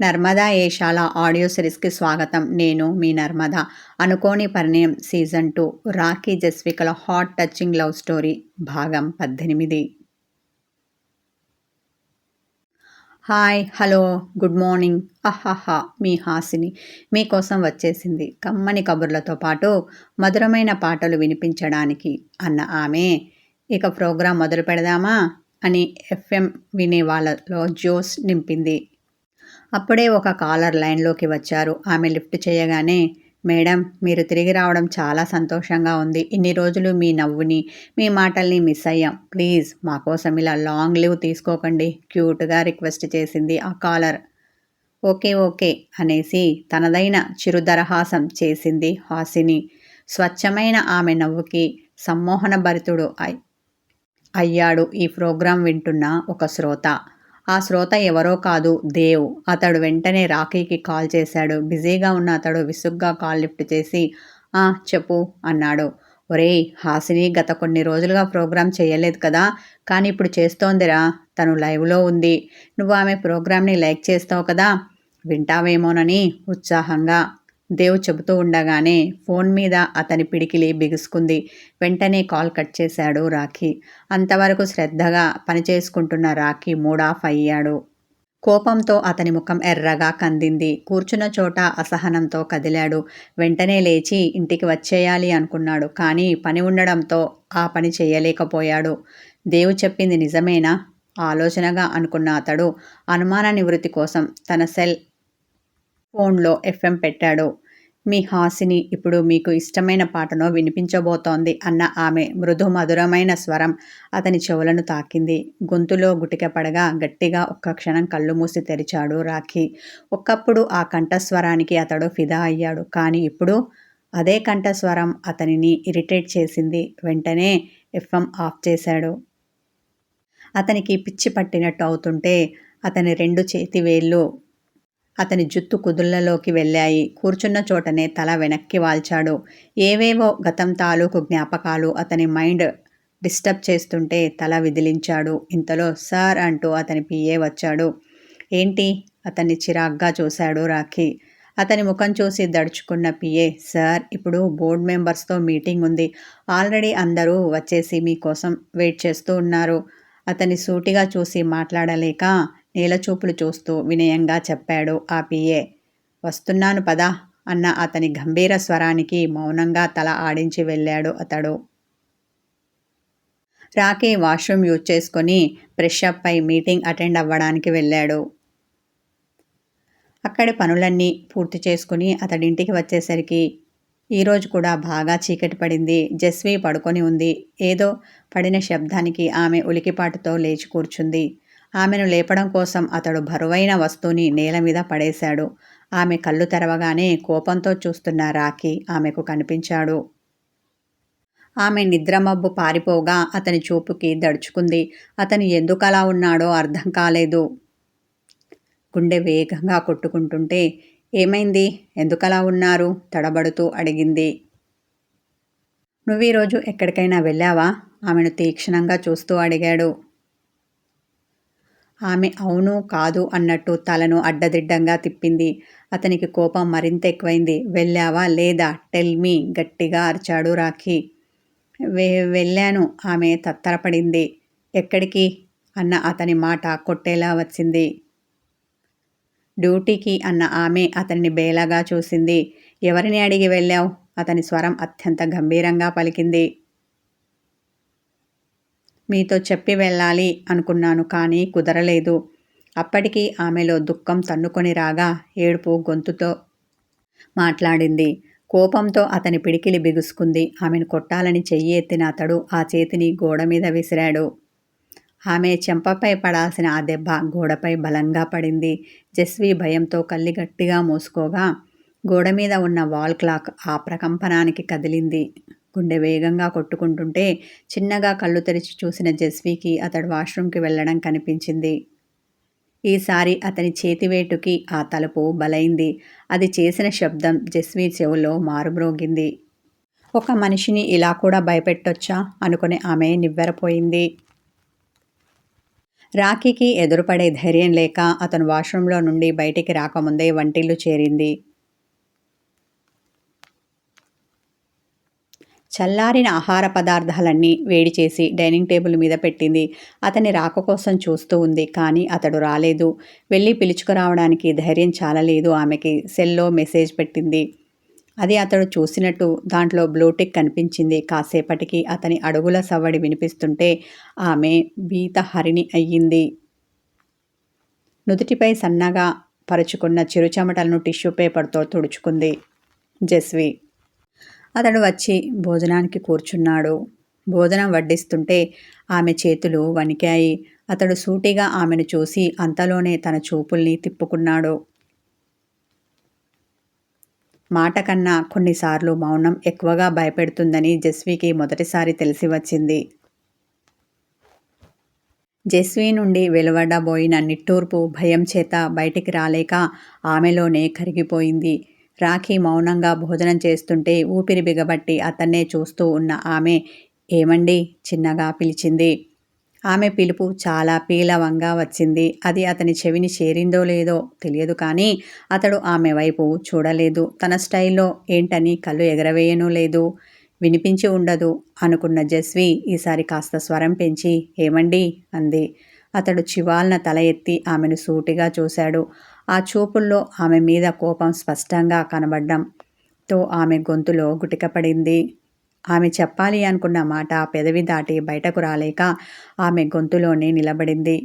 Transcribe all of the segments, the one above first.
Narmada Eshala audio సిరీస్కి స్వాగతం. నేను మీ నర్మదా. అనుకోని పరిణయం సీజన్ టూ రాఖీ జస్వికల హాట్ టచింగ్ లవ్ స్టోరీ భాగం పద్దెనిమిది. Hi hello good morning. అహాహా మీ హాసిని. మీకోసం వచ్చేసింది కమ్మని కబుర్లతో పాటు మధురమైన పాటలు వినిపించడానికి అన్న ఆమె. ఇక ప్రోగ్రాం మొదలు పెడదామా? అని ఎఫ్ఎం వినే వాళ్ళలో జోస్ నింపింది. అప్పుడే ఒక కాలర్ లైన్లోకి వచ్చారు. ఆమె లిఫ్ట్ చేయగానే మేడం మీరు తిరిగి రావడం చాలా సంతోషంగా ఉంది. ఇన్ని రోజులు మీ నవ్వుని మీ మాటల్ని మిస్ అయ్యాం. ప్లీజ్ మా కోసం ఇలా లాంగ్ లీవ్ తీసుకోకండి. క్యూట్గా రిక్వెస్ట్ చేసింది ఆ కాలర్. ఓకే ఓకే అనేసి తనదైన చిరుదరహాసం చేసింది హాసిని. స్వచ్ఛమైన ఆమె నవ్వుకి సమ్మోహన భరితుడు అయ్యాడు ఈ ప్రోగ్రాం వింటున్న ఒక శ్రోత. ఆ శ్రోత ఎవరో కాదు దేవ్. అతడు వెంటనే రాఖీకి కాల్ చేశాడు. బిజీగా ఉన్న అతడు విసుగ్గా కాల్ లిఫ్ట్ చేసి ఆ చెప్పు అన్నాడు. ఒరేయ్ హాసిని గత కొన్ని రోజులుగా ప్రోగ్రాం చేయలేదు కదా. కానీ ఇప్పుడు చేస్తోందిరా. తను లైవ్లో ఉంది. నువ్వు ఆమె ప్రోగ్రామ్ని లైక్ చేస్తావు కదా. వింటావేమోనని ఉత్సాహంగా దేవ్ చెబుతూ ఉండగానే ఫోన్ మీద అతని పిడికిలి బిగుసుకుంది. వెంటనే కాల్ కట్ చేశాడు రాఖీ. అంతవరకు శ్రద్ధగా పనిచేసుకుంటున్న రాఖీ ఆఫ్ అయ్యాడు. కోపంతో అతని ముఖం ఎర్రగా కందింది. కూర్చున్న చోట అసహనంతో కదిలాడు. వెంటనే లేచి ఇంటికి వచ్చేయాలి అనుకున్నాడు. కానీ పని ఉండడంతో ఆ పని చేయలేకపోయాడు. దేవు చెప్పింది నిజమేనా? ఆలోచనగా అనుకున్న అతడు అనుమాన నివృత్తి కోసం తన సెల్ ఫోన్లో ఎఫ్ఎం పెట్టాడు. మీ హాసిని ఇప్పుడు మీకు ఇష్టమైన పాటను వినిపించబోతోంది అన్న ఆమె మృదు మధురమైన స్వరం అతని చెవులను తాకింది. గొంతులో గుటిక పడగా గట్టిగా ఒక్క క్షణం కళ్ళు మూసి తెరిచాడు రాఖీ. ఒకప్పుడు ఆ కంఠస్వరానికి అతడు ఫిదా అయ్యాడు. కానీ ఇప్పుడు అదే కంఠస్వరం అతనిని ఇరిటేట్ చేసింది. వెంటనే ఎఫ్ఎం ఆఫ్ చేశాడు. అతనికి పిచ్చి పట్టినట్టు అవుతుంటే అతని రెండు చేతి వేళ్ళు అతని జుత్తు కుదుళ్ళలోకి వెళ్ళాయి. కూర్చున్న చోటనే తల వెనక్కి వాల్చాడు. ఏవేవో గతం తాలూకు జ్ఞాపకాలు అతని మైండ్ డిస్టర్బ్ చేస్తుంటే తల విదిలించాడు. ఇంతలో సార్ అంటూ అతని పిఏ వచ్చాడు. ఏంటి? అతన్ని చిరాగ్గా చూశాడు రాఖీ. అతని ముఖం చూసి దడుచుకున్న పిఏ సార్ ఇప్పుడు బోర్డ్ మెంబర్స్తో మీటింగ్ ఉంది. ఆల్రెడీ అందరూ వచ్చేసి మీకోసం వెయిట్ చేస్తూ ఉన్నారు. అతని సూటిగా చూసి మాట్లాడలేక నీలచూపులు చూస్తూ వినయంగా చెప్పాడు ఆ పిఏ. వస్తున్నాను పదా అన్న అతని గంభీర స్వరానికి మౌనంగా తల ఆడించి వెళ్ళాడు అతడు. రాకీ వాష్రూమ్ యూజ్ చేసుకొని ఫ్రెష్అప్ పై మీటింగ్ అటెండ్ అవ్వడానికి వెళ్ళాడు. అక్కడి పనులన్నీ పూర్తి చేసుకుని అతడింటికి వచ్చేసరికి ఈరోజు కూడా బాగా చీకటి పడింది. జస్వి పడుకొని ఉంది. ఏదో పడిన శబ్దానికి ఆమె ఉలికిపాటుతో లేచి కూర్చుంది. ఆమెను లేపడం కోసం అతడు బరువైన వస్తువుని నేల మీద పడేశాడు. ఆమె కళ్ళు తెరవగానే కోపంతో చూస్తున్న రాఖీ ఆమెకు కనిపించాడు. ఆమె నిద్రమబ్బు పారిపోగా అతని చూపుకి దడుచుకుంది. అతను ఎందుకలా ఉన్నాడో అర్థం కాలేదు. గుండె వేగంగా కొట్టుకుంటుంటే ఏమైంది? ఎందుకలా ఉన్నారు? తడబడుతూ అడిగింది. నువ్వు ఈరోజు ఎక్కడికైనా వెళ్ళావా? ఆమెను తీక్షణంగా చూస్తూ అడిగాడు. ఆమె అవును కాదు అన్నట్టు తలను అడ్డదిడ్డంగా తిప్పింది. అతనికి కోపం మరింత ఎక్కువైంది వెళ్ళావా లేదా? టెల్ మీ గట్టిగా అరిచాడు రాఖీ. వే వెళ్ళాను. ఆమె తత్తరపడింది. ఎక్కడికి? అన్న అతని మాట కొట్టేలా వచ్చింది. డ్యూటీకి అన్న ఆమె అతన్ని బేలాగా చూసింది. ఎవరిని అడిగి వెళ్ళావు? అతని స్వరం అత్యంత గంభీరంగా పలికింది. మీతో చెప్పి వెళ్ళాలి అనుకున్నాను కానీ కుదరలేదు. అప్పటికి ఆమెలో దుఃఖం తన్నుకొని రాగా ఏడుపు గొంతుతో మాట్లాడింది. కోపంతో అతని పిడికిలి బిగుసుకుంది. ఆమెను కొట్టాలని చెయ్యి ఎత్తిన అతడు ఆ చేతిని గోడ మీద విసిరాడు. ఆమె చెంపపై పడాల్సిన ఆ దెబ్బ గోడపై బలంగా పడింది. జస్వి భయంతో కళ్ళి గట్టిగా మూసుకోగా గోడ మీద ఉన్న వాల్ క్లాక్ ఆ ప్రకంపనానికి కదిలింది. గుండె వేగంగా కొట్టుకుంటుంటే చిన్నగా కళ్ళు తెరిచి చూసిన జస్వీకి అతడు వాష్రూమ్కి వెళ్ళడం కనిపించింది. ఈసారి అతని చేతివేటుకి ఆ తలుపు బలైంది. అది చేసిన శబ్దం జస్వీ చెవులో మారుమ్రోగింది. ఒక మనిషిని ఇలా కూడా భయపెట్టొచ్చా? అనుకుని ఆమె నివ్వెరపోయింది. రాఖీకి ఎదురుపడే ధైర్యం లేక అతను వాష్రూంలో నుండి బయటికి రాకముందే వంటిల్లు చేరింది. చల్లారిన ఆహార పదార్థాలన్నీ వేడి చేసి డైనింగ్ టేబుల్ మీద పెట్టింది. అతని రాక కోసం చూస్తూ ఉంది కానీ అతడు రాలేదు. వెళ్ళి పిలుచుకురావడానికి ధైర్యం చాలలేదు ఆమెకి. సెల్లో మెసేజ్ పెట్టింది. అది అతడు చూసినట్టు దాంట్లో బ్లూటిక్ కనిపించింది. కాసేపటికి అతని అడుగుల సవ్వడి వినిపిస్తుంటే ఆమె బీతహరిణి అయ్యింది. నుదుటిపై సన్నగా పరుచుకున్న చిరుచెమటలను టిష్యూ పేపర్తో తుడుచుకుంది. జస్వి అతడు వచ్చి భోజనానికి కూర్చున్నాడు. భోజనం వడ్డిస్తుంటే ఆమె చేతులు వణికాయి. అతడు సూటిగా ఆమెను చూసి అంతలోనే తన చూపుల్ని తిప్పుకున్నాడు. మాట కన్నా కొన్నిసార్లు మౌనం ఎక్కువగా భయపెడుతుందని జస్వీకి మొదటిసారి తెలిసి వచ్చింది. జస్వీ నుండి వెలువడబోయిన నిట్టూర్పు భయం చేత బయటికి రాలేక ఆమెలోనే కరిగిపోయింది. రాఖీ మౌనంగా భోజనం చేస్తుంటే ఊపిరి బిగబట్టి అతన్నే చూస్తూ ఉన్న ఆమె ఏమండి? చిన్నగా పిలిచింది. ఆమె పిలుపు చాలా పీలవంగా వచ్చింది. అది అతని చెవిని చేరిందో లేదో తెలియదు కానీ అతడు ఆమె వైపు చూడలేదు. తన స్టైల్లో ఏంటని కళ్ళు ఎగరవేయనూ లేదు. వినిపించి ఉండదు అనుకున్న జస్వి ఈసారి కాస్త స్వరం పెంచి ఏమండి? అంది. అతడు చివాల్న తల ఎత్తి ఆమెను సూటిగా చూశాడు. ఆ చూపుల్లో ఆమె మీద కోపం స్పష్టంగా కనబడ్డంతో ఆమె గొంతులో గుటికపడింది ఆమె చెప్పాలి అనుకున్న మాట పెదవి దాటి బయటకు రాలేక ఆమె గొంతులోనే నిలబడింది.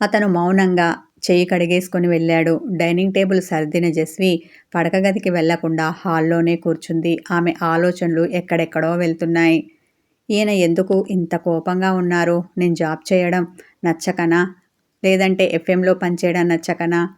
అతను మౌనంగా చేయి కడిగేసుకుని వెళ్ళాడు. డైనింగ్ టేబుల్ సర్దిన జస్వి పడకగదికి వెళ్ళకుండా హాల్లోనే కూర్చుంది. ఆమె ఆలోచనలు ఎక్కడెక్కడో వెళ్తున్నాయి. ఈయన ఎందుకు ఇంత కోపంగా ఉన్నారు? నేను జాబ్ చేయడం నచ్చకనా? లేదంటే ఎఫ్ఎంలో పనిచేయడం నచ్చకనా?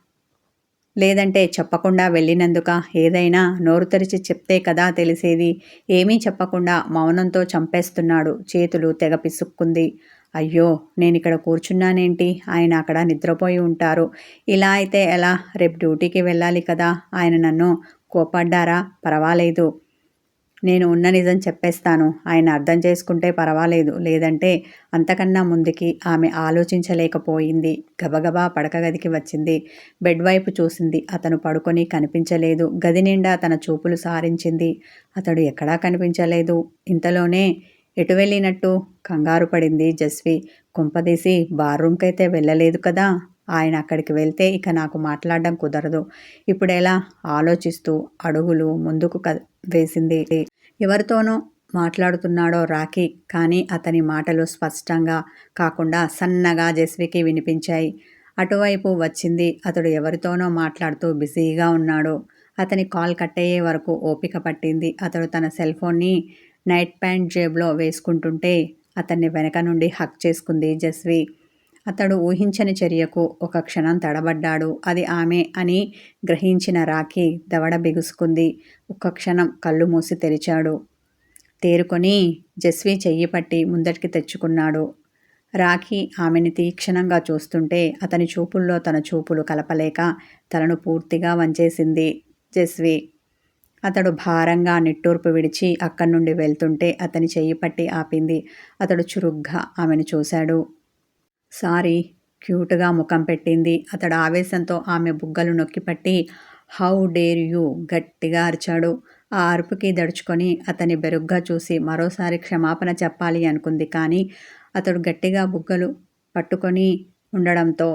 లేదంటే చెప్పకుండా వెళ్ళినందుక? ఏదైనా నోరు తెరిచి చెప్తే కదా తెలిసేది. ఏమీ చెప్పకుండా మౌనంతో చంపేస్తున్నాడు. చేతులు తెగ పిసుక్కుంది. అయ్యో నేను ఇక్కడ కూర్చున్నానేంటి? ఆయన అక్కడ నిద్రపోయి ఉంటారు. ఇలా అయితే ఎలా? రేపు డ్యూటీకి వెళ్ళాలి కదా? ఆయన నన్ను కోపడ్డారా పర్వాలేదు. నేను ఉన్న నిజం చెప్పేస్తాను. ఆయన అర్థం చేసుకుంటే పర్వాలేదు. లేదంటే అంతకన్నా ముందుకి ఆమె ఆలోచించలేకపోయింది. గబగబా పడక గదికి వచ్చింది. బెడ్ వైపు చూసింది. అతను పడుకొని కనిపించలేదు. గది నిండా తన చూపులు సారించింది. అతడు ఎక్కడా కనిపించలేదు. ఇంతలోనే ఎటు వెళ్ళినట్టు? కంగారు పడింది జస్వి. కుంపదీసి బార్రూమ్కైతే వెళ్ళలేదు కదా? ఆయన అక్కడికి వెళ్తే ఇక నాకు మాట్లాడడం కుదరదు. ఇప్పుడెలా? ఆలోచిస్తూ అడుగులు ముందుకు వేసింది. ఎవరితోనో మాట్లాడుతున్నాడో రాఖీ కానీ అతని మాటలు స్పష్టంగా కాకుండా సన్నగా జస్వికి వినిపించాయి. అటువైపు వచ్చింది. అతడు ఎవరితోనో మాట్లాడుతూ బిజీగా ఉన్నాడు. అతని కాల్ కట్టయ్యే వరకు ఓపిక పట్టింది. అతడు తన సెల్ ఫోన్ని నైట్ ప్యాంట్ జేబులో వేసుకుంటుంటే అతన్ని వెనక నుండి హక్ చేసుకుంది జస్వి. అతడు ఊహించని చర్యకు ఒక క్షణం తడబడ్డాడు. అది ఆమె అని గ్రహించిన రాఖీ దవడ బిగుసుకుంది. ఒక్క క్షణం కళ్ళు మూసి తెరిచాడు. తేరుకొని జస్వి చెయ్యి పట్టి ముందటికి తెచ్చుకున్నాడు. రాఖీ ఆమెని తీక్షణంగా చూస్తుంటే అతని చూపుల్లో తన చూపులు కలపలేక తలను పూర్తిగా వంచేసింది జస్వి. అతడు భారంగా నిట్టూర్పు విడిచి అక్కడి నుండి వెళ్తుంటే అతని చెయ్యి పట్టి ఆపింది. అతడు చురుగ్గా ఆమెను చూశాడు. సారీ క్యూట్గా ముఖం పెట్టింది. అతడు ఆవేశంతో ఆమె బుగ్గలు నొక్కిపట్టి హౌ డేర్ యూ? గట్టిగా అరిచాడు. ఆ అరుపుకి దడుచుకొని అతని బెరుగ్గా చూసి మరోసారి క్షమాపణ చెప్పాలి అనుకుంది. కానీ అతడు గట్టిగా బుగ్గలు పట్టుకొని ఉండడంతో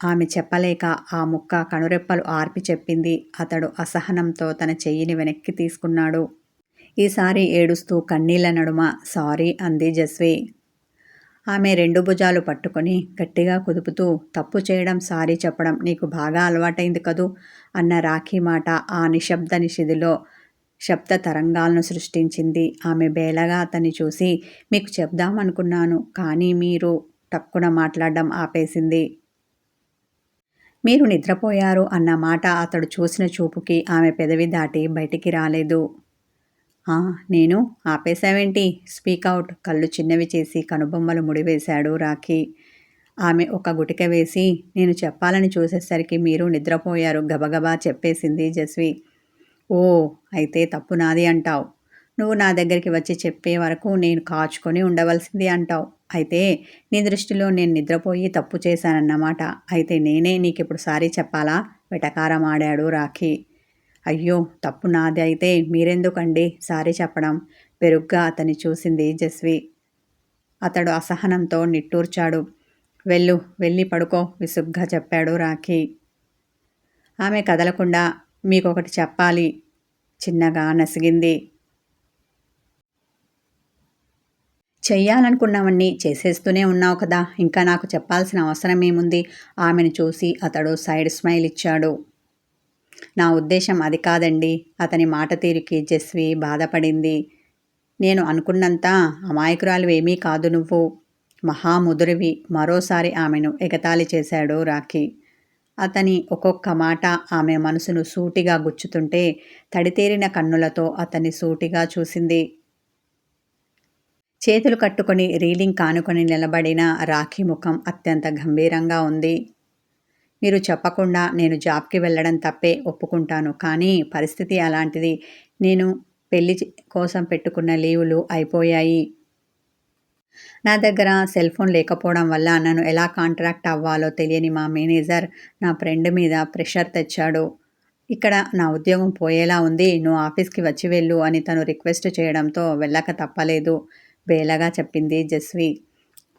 ఆమె చెప్పలేక ఆ ముక్క కనురెప్పలు ఆర్పి చెప్పింది. అతడు అసహనంతో తన చెయ్యిని వెనక్కి తీసుకున్నాడు. ఈసారి ఏడుస్తూ కన్నీళ్ళ నడుమ. సారీ అంది జస్వి. ఆమె రెండు భుజాలు పట్టుకొని గట్టిగా కుదుపుతూ తప్పు చేయడం సారీ చెప్పడం నీకు బాగా అలవాటైంది కదూ అన్న రాఖీ మాట ఆ నిశ్శబ్ద నిషిదిలో శబ్ద తరంగాలను సృష్టించింది. ఆమె బేలగా అతన్ని చూసి మీకు చెప్దామనుకున్నాను కానీ మీరు టక్కున మాట్లాడడం ఆపేసింది. మీరు నిద్రపోయారు అన్న మాట అతడు చూసిన చూపుకి ఆమె పెదవి దాటి బయటికి రాలేదు. నేను ఆపేశావేంటి? అవుట్. కళ్ళు చిన్నవి చేసి కనుబొమ్మలు ముడివేశాడు రాఖీ. ఆమె ఒక గుటిక వేసి నేను చెప్పాలని చూసేసరికి మీరు నిద్రపోయారు. గబగబా చెప్పేసింది జస్వి. ఓ అయితే తప్పు నాది అంటావు. నువ్వు నా దగ్గరికి వచ్చి చెప్పే వరకు నేను కాచుకొని ఉండవలసింది అంటావు. అయితే నీ దృష్టిలో నేను నిద్రపోయి తప్పు చేశానన్నమాట. అయితే నేనే నీకు ఇప్పుడు సారీ చెప్పాలా? వెటకారం ఆడాడు రాఖీ. అయ్యో తప్పు నాది అయితే మీరెందుకండి? సారీ చెప్పడం. పెరుగ్గా అతన్ని చూసింది జస్వి. అతడు అసహనంతో నిట్టూర్చాడు. వెళ్ళు వెళ్ళి పడుకో విసుగ్గా చెప్పాడు రాఖీ. ఆమె కదలకుండా మీకొకటి చెప్పాలి. చిన్నగా నసిగింది. చెయ్యాలనుకున్నవన్నీ చేసేస్తూనే ఉన్నావు కదా. ఇంకా నాకు చెప్పాల్సిన అవసరం ఏముంది? ఆమెను చూసి అతడు సైడ్ స్మైల్ ఇచ్చాడు. నా ఉద్దేశం అది కాదండి. అతని మాట తీరుకి జస్వి బాధపడింది. నేను అనుకున్నంత అమాయకురాలు కాదు నువ్వు. మహాముదురివి మరోసారి ఆమెను ఎగతాళి చేశాడు రాఖీ. అతని ఒక్కొక్క మాట ఆమె మనసును సూటిగా గుచ్చుతుంటే తడితేరిన కన్నులతో అతన్ని సూటిగా చూసింది. చేతులు కట్టుకొని రీలింగ్ కానుకొని నిలబడిన రాఖీ ముఖం అత్యంత గంభీరంగా ఉంది. మీరు చెప్పకుండా నేను జాబ్కి వెళ్ళడం తప్పే ఒప్పుకుంటాను. కానీ పరిస్థితి అలాంటిది. నేను పెళ్ళి కోసం పెట్టుకున్న లీవులు అయిపోయాయి. నా దగ్గర సెల్ ఫోన్ లేకపోవడం వల్ల నన్ను ఎలా కాంట్రాక్ట్ అవ్వాలో తెలియని మా మేనేజర్ నా ఫ్రెండ్ మీద ప్రెషర్ తెచ్చాడు. ఇక్కడ నా ఉద్యోగం పోయేలా ఉంది. నువ్వు ఆఫీస్కి వచ్చి వెళ్ళు అని తను రిక్వెస్ట్ చేయడంతో వెళ్ళక తప్పలేదు. బేలగా చెప్పింది జస్వి.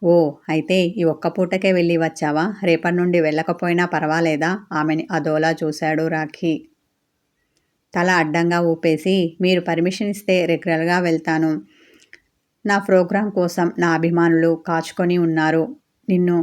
ఓ అయితే ఈ ఒక్క పూటకే వెళ్ళి వచ్చావా? రేపటి నుండి వెళ్ళకపోయినా పర్వాలేదా? ఆమెని అదోలా చూశాడు రాఖీ. తల అడ్డంగా ఊపేసి మీరు పర్మిషన్ ఇస్తే రెగ్యులర్గా వెళ్తాను. నా ప్రోగ్రాం కోసం నా అభిమానులు కాచుకొని ఉన్నారు. నిన్ను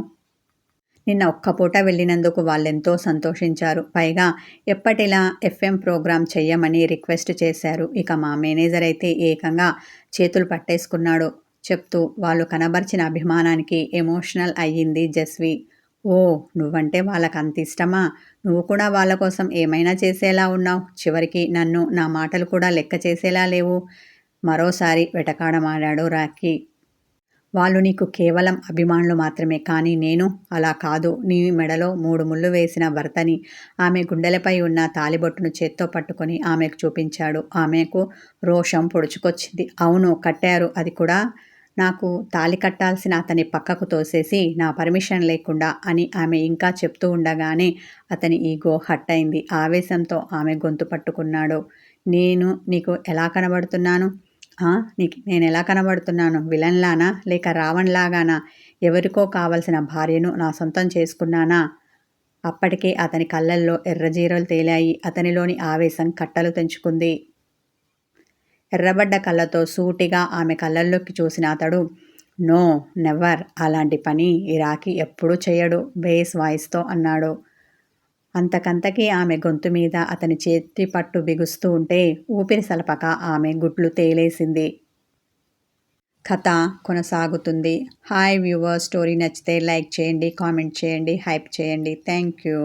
నిన్న ఒక్క పూట వెళ్ళినందుకు వాళ్ళెంతో సంతోషించారు. పైగా ఎప్పటిలా ఎఫ్ఎం ప్రోగ్రాం చెయ్యమని రిక్వెస్ట్ చేశారు. ఇక మా మేనేజర్ అయితే ఏకంగా చేతులు పట్టేసుకున్నాడు. చెప్తూ వాళ్ళు కనబరిచిన అభిమానానికి ఎమోషనల్ అయ్యింది జస్వి. ఓ నువ్వంటే వాళ్ళకి అంత ఇష్టమా? నువ్వు కూడా వాళ్ళ కోసం ఏమైనా చేసేలా ఉన్నావు? చివరికి నన్ను నా మాటలు కూడా లెక్క చేసేలా లేవు. మరోసారి వెటకాడమాడాడు రాఖీ. వాళ్ళు నీకు కేవలం అభిమానులు మాత్రమే కానీ నేను అలా కాదు. నీ మెడలో మూడు ముళ్ళు వేసిన భర్తని ఆమె గుండెలపై ఉన్న తాలిబొట్టును చేత్తో పట్టుకొని ఆమెకు చూపించాడు. ఆమెకు రోషం పొడుచుకొచ్చింది. అవును కట్టారు. అది కూడా నాకు తాలి కట్టాల్సిన అతని పక్కకు తోసేసి నా పర్మిషన్ లేకుండా అని ఆమె ఇంకా చెప్తూ ఉండగానే అతని ఈగో హట్ అయింది ఆవేశంతో ఆమె గొంతు పట్టుకున్నాడు. నేను నీకు ఎలా కనబడుతున్నాను? నీకు నేను ఎలా కనబడుతున్నాను? విలన్లానా? లేక రావణ్లాగానా? ఎవరికో కావలసిన భార్యను నా సొంతం చేసుకున్నానా? అప్పటికే అతని కళ్ళల్లో ఎర్రజీరలు తేలాయి. అతనిలోని ఆవేశం కట్టలు తెంచుకుంది. ఎర్రబడ్డ కళ్ళతో సూటిగా ఆమె కళ్ళల్లోకి చూసిన అతడు నో నెవర్. అలాంటి పని ఇరాకి ఎప్పుడూ చేయడు బేస్ వాయిస్తో అన్నాడు. అంతకంతకీ ఆమె గొంతు మీద అతని చేతి పట్టు బిగుస్తూ ఉంటే ఊపిరి సలపక ఆమె గుడ్లు తేలేసింది. కథ కొనసాగుతుంది. హాయ్ వ్యూవర్ స్టోరీ నచ్చితే లైక్ చేయండి కామెంట్ చేయండి హైప్ చేయండి. Thank you.